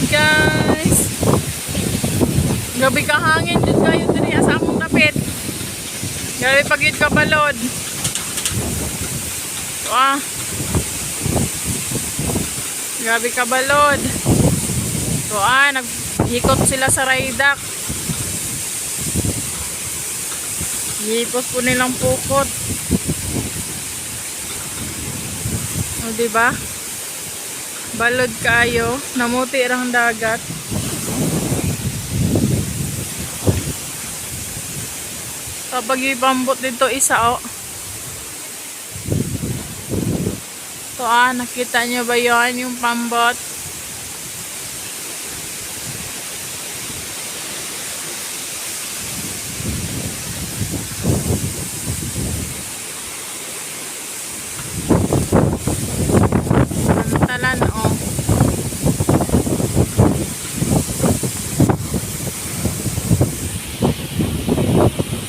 Hi guys! Gabi ka hangin dyan kayo din sa among tapit. Gabi pag yun. So, ah. Gabi kabalod. So ah, nag-ikot sila sa raydak. Hipos po nilang pukot. O, diba? Balod kayo. Namuti rang dagat. Kapag yung bambot dito isa, oh. So, ah, nakita nyo ba yon yung pambot?